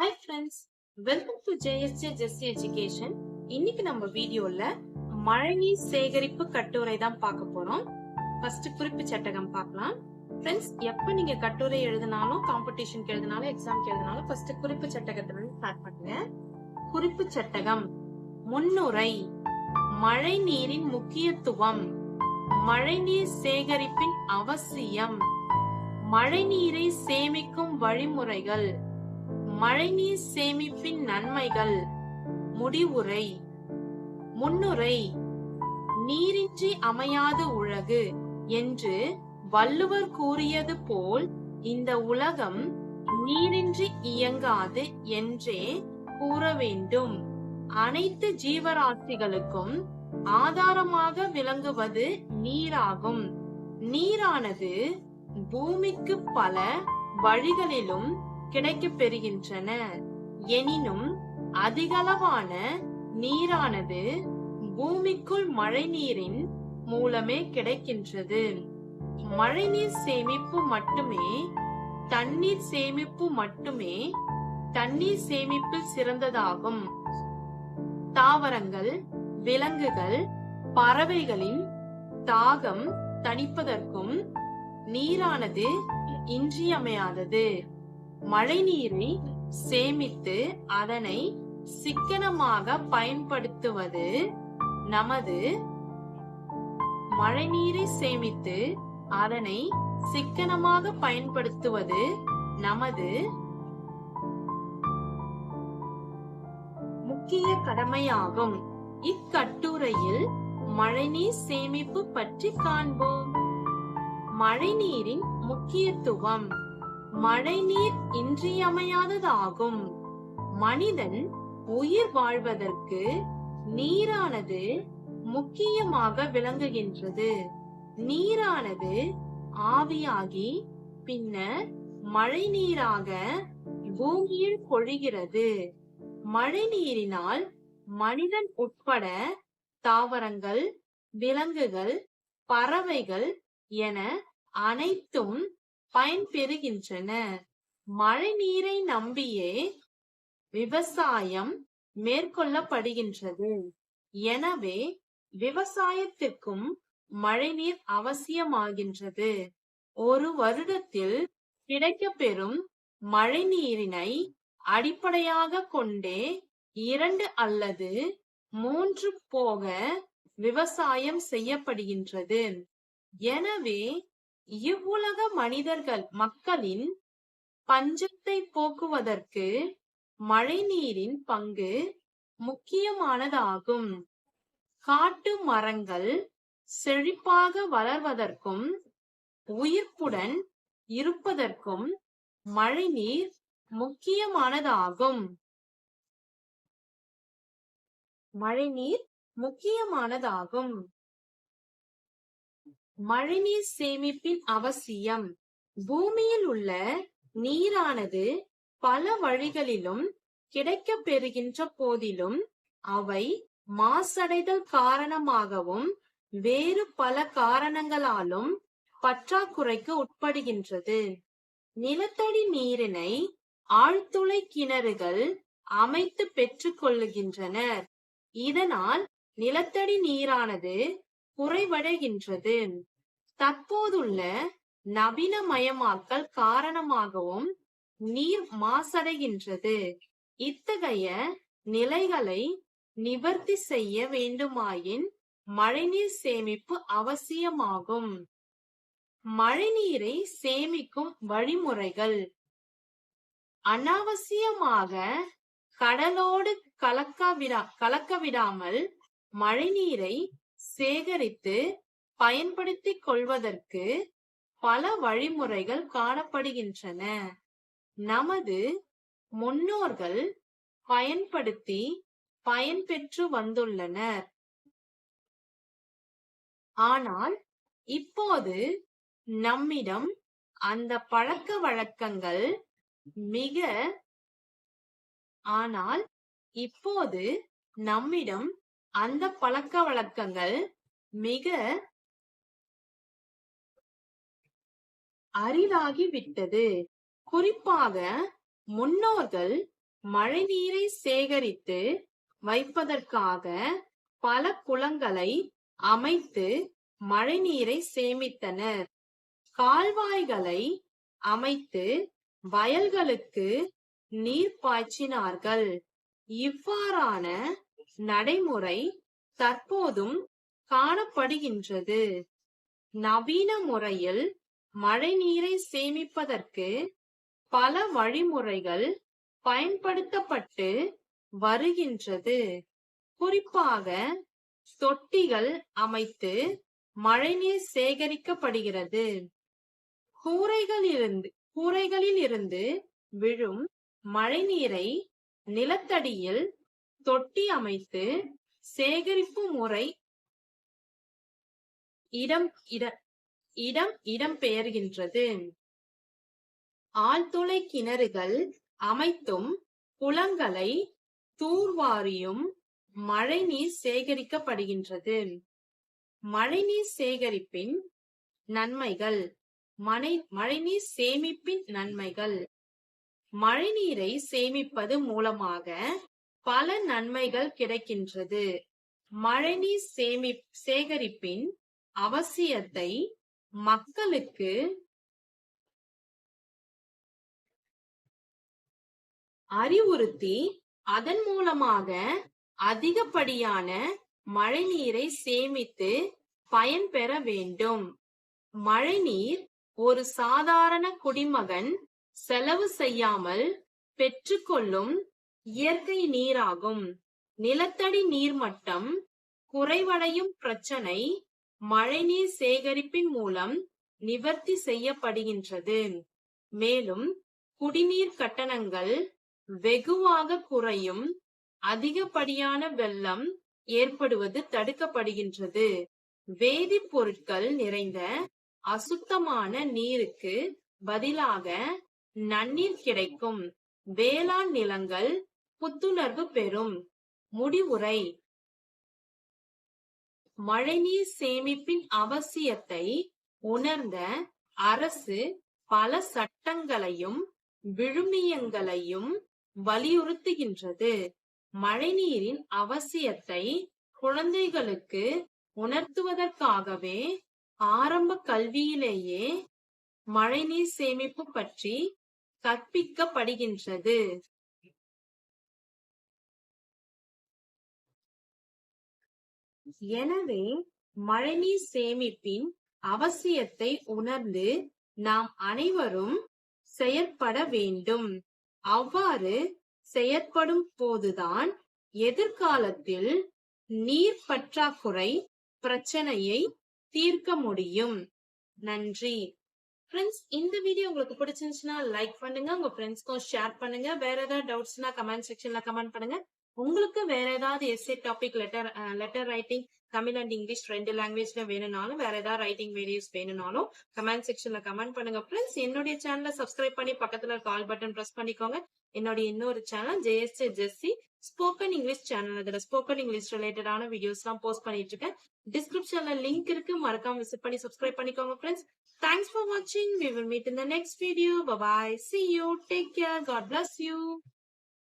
Hi friends welcome to JSJ Jesty education இன்னைக்கு நம்ம வீடியோல மழைநீர் சேகரிப்பு கட்டுரை தான் பார்க்க போறோம். ஃபர்ஸ்ட் குறிப்பு சட்டகம் பார்க்கலாம். ஃப்ரெண்ட்ஸ் எப்ப நீங்க கட்டுரை எழுதினாலும் காம்படிஷனுக்கு எழுதினாலும் எக்ஸாம்க்கு எழுதினாலும் ஃபர்ஸ்ட் குறிப்பு சட்டகத்துல இருந்து ஸ்டார்ட் பண்ணுங்க. குறிப்பு சட்டகம் முன்னுரை மழை நீரின் முக்கியத்துவம் மழைநீர் சேகரிப்பின் அவசியம் மழைநீரை சேமிக்கும் வழிமுறைகள். மழைநீர் சேமிப்பின் நன்மைகள். முடிவுரை. முன்னுரை. நீரின்றி அமையாது உலகு என்று வள்ளுவர் கூறியது போல் இந்த உலகம் நீரின்றி இயங்காது என்றே கூற வேண்டும். அனைத்து ஜீவராசிகளுக்கும் ஆதாரமாக விளங்குவது நீராகும். நீரானது பூமிக்கு பல வழிகளிலும் கிடைக்கப் பெறுகின்றன. எனினும் அதிகளவான நீரானது பூமிக்குள் மழைநீரின் மூலமே கிடைக்கின்றது. மழைநீர் சேமிப்பு மட்டுமே தண்ணீர் சேமிப்பு மட்டுமே தண்ணீர் சேமிப்பில் சிறந்ததாகும். தாவரங்கள் விலங்குகள் பறவைகளின் தாகம் தணிப்பதற்கும் நீரானது இன்றியமையாதது. மழைநீரை சேமித்து அதனை சிக்கனமாக பயன்படுத்துவது நமது மழைநீரை சேமித்து அதனை சிக்கனமாக பயன்படுத்துவது நமது முக்கிய கடமையாகும். இக்கட்டுரையில் மழைநீர் சேமிப்பு பற்றி காண்போம். மழைநீரின் முக்கியத்துவம். மழைநீர் இன்றியமையாததாகும். மனிதன் உயிர் வாழ்வதற்கு நீரானது முக்கியமாக விளங்குகின்றது. நீரானது ஆவியாகி பின்னர் மழை நீராக பூமியில் பொழிகிறது. மழை நீரினால் மனிதன் உட்பட தாவரங்கள் விலங்குகள் பறவைகள் என அனைத்தும் பயன்பெறுகின்றன. மழை நீரை நம்பியே விவசாயம் மேற்கொள்ளப்படுகின்றது. எனவே விவசாயத்திற்கும் மழைநீர் அவசியமாகின்றது. ஒரு வருடத்தில் கிடைக்கப்பெறும் மழை நீரினை அடிப்படையாக கொண்டே இரண்டு அல்லது மூன்று போக விவசாயம் செய்யப்படுகின்றது. எனவே இவ்வுலக மனிதர்கள் மக்களின் பஞ்சத்தை போக்குவதற்கு மழைநீரின் பங்கு முக்கியமானதாகும். காட்டு மரங்கள் செழிப்பாக வளர்வதற்கும் உயிர்ப்புடன் இருப்பதற்கும் மழைநீர் முக்கியமானதாகும். மழைநீர் முக்கியமானதாகும். மழைநீர் சேமிப்பின் அவசியம். பூமியில் உள்ள நீரானது பல வழிகளிலும் கிடைக்கப் பெறுகின்ற போதிலும் அவை மாசடைதல் காரணமாகவும் வேறு பல காரணங்களாலும் பற்றாக்குறைக்கு உட்படுகின்றது. நிலத்தடி நீரினை ஆழ்துளை கிணறுகள் அமைத்து பெற்றுக் கொள்ளுகின்றனர். இதனால் நிலத்தடி நீரானது குறைவடைகின்றது. தற்போதுள்ள நவீனமயமாக்கல் காரணமாகவும் நீர் மாசடைகின்றது. இத்தகைய நிலைகளை நிவர்த்தி செய்ய வேண்டுமாயின் மழைநீர் சேமிப்பு அவசியமாகும். மழைநீரை சேமிக்கும் வழிமுறைகள். அனாவசியமாக கடலோடு கலக்கவிடா கலக்க விடாமல் மழைநீரை சேகரித்து பயன்படுத்திக் கொள்வதற்கு பல வழிமுறைகள் காணப்படுகின்றன. நமது முன்னோர்கள் பயன்படுத்தி பயன்பெற்று வந்துள்ளனர். ஆனால் இப்போது நம்மிடம் அந்த பழக்க வழக்கங்கள் மிக ஆனால் இப்போது நம்மிடம் அந்த பழக்க வழக்கங்கள் மிக அரிதாகிவிட்டது குறிப்பாக முன்னோர்கள் மழைநீரை சேகரித்து வைப்பதற்காக பல குளங்களை அமைத்து மழைநீரை சேமித்தனர். கால்வாய்களை அமைத்து வயல்களுக்கு நீர் பாய்ச்சினார்கள். இவ்வாறான நடைமுறை தற்போதும் காணப்படுகின்றது. நவீன முறையில் மழைநீரை சேமிப்பதற்கு பல வழிமுறைகள் பயன்படுத்தப்பட்டு வருகின்றது. குறிப்பாக தொட்டிகள் அமைத்து மழைநீர் சேகரிக்கப்படுகிறது. கூரைகளிலிருந்து கூரைகளில் இருந்து விழும் மழைநீரை நிலத்தடியில் தொட்டி அமைத்து சேகரிப்பு முறை இடம் இட இடம் இடம்பெயர்கின்றது ஆழ்துளை கிணறுகள் அமைத்தும் குளங்களை தூர்வாரியும் மழைநீர் சேகரிக்கப்படுகின்றது. மழைநீர் சேகரிப்பின் நன்மைகள். மழை மழைநீர் சேமிப்பின் நன்மைகள். மழைநீரை சேமிப்பது மூலமாக பல நன்மைகள் கிடைக்கின்றது. மழைநீர் சேமி சேகரிப்பின் அவசியத்தை மக்களுக்கு அறிவுறுத்தி அதன் மூலமாக அதிகப்படியான மழைநீரை சேமித்து பயன்பெற வேண்டும். மழைநீர் ஒரு சாதாரண குடிமகன் செலவு செய்யாமல் பெற்றுக்கொள்ளும் இயற்கை நீராகும். நிலத்தடி நீர்மட்டம் குறைவடையும் பிரச்சனை மழைநீர் சேகரிப்பின் மூலம் நிவர்த்தி செய்யப்படுகின்றது. மேலும் குடிநீர் கட்டணங்கள் வெகுவாக குறையும் அதிகப்படியான வெள்ளம் ஏற்படுவது தடுக்கப்படுகின்றது. வேதிப்பொருட்கள் நிறைந்த அசுத்தமான நீருக்கு பதிலாக நன்னீர் கிடைக்கும். வேளாண் நிலங்கள் புத்துணர்வு பெறும். முடிவுரை. மழைநீர் சேமிப்பின் அவசியத்தை உணர்ந்த அரசு பல சட்டங்களையும் விழுமியங்களையும் வலியுறுத்துகின்றது. மழைநீரின் அவசியத்தை குழந்தைகளுக்கு உணர்த்துவதற்காகவே ஆரம்ப கல்வியிலேயே மழைநீர் சேமிப்பு பற்றி கற்பிக்கப்படுகின்றது. எனவே மழைநீர் சேமிப்பின் அவசியத்தை உணர்ந்து நாம் அனைவரும் செயற்பட வேண்டும். அவ்வாறு செயற்படும் போதுதான் எதிர்காலத்தில் நீர் பற்றாக்குறை பிரச்சனையை தீர்க்க முடியும். நன்றி. ஃப்ரெண்ட்ஸ் இந்த வீடியோ உங்களுக்கு பிடிச்சிருந்துச்சுன்னா லைக் பண்ணுங்க உங்க ஃப்ரெண்ட்ஸ்க்கும் ஷேர் பண்ணுங்க. வேற ஏதாவது டவுட்ஸ்னா கமெண்ட் செக்ஷன்ல கமெண்ட் பண்ணுங்க. உங்களுக்கு வேற ஏதாவது SA topic letter letter writing Tamil and English ரெண்டு லாங்குவேஜ்ல வேணும்னாலும் வேற ஏதாவது ரைட்டிங் வீடியோஸ் வேணும்னாலும் கமெண்ட் செக்ஷன்ல கமெண்ட் பண்ணுங்க. ஃப்ரெண்ட்ஸ் என்னுடைய சேனலை சப்ஸ்கிரைப் பண்ணி பக்கத்துல கால் பட்டன் பிரஸ் பண்ணிக்கோங்க. என்னுடைய இன்னொரு channel JSA Jessie spoken English channel அதுல ஸ்போக்கன் இங்கிலீஷ் ரிலேட்டடான வீடியோஸ் எல்லாம் போஸ்ட் பண்ணிட்டு இருக்கேன். டிஸ்கிரிப்ஷன்ல லிங்க் இருக்கு. மறக்காம விசிட் பண்ணி சப்ஸ்கிரைப் பண்ணிக்கோங்க ஃப்ரெண்ட்ஸ் தேங்க்ஸ் ஃபார் வாட்சிங் we will meet in the next video bye see you take care God bless you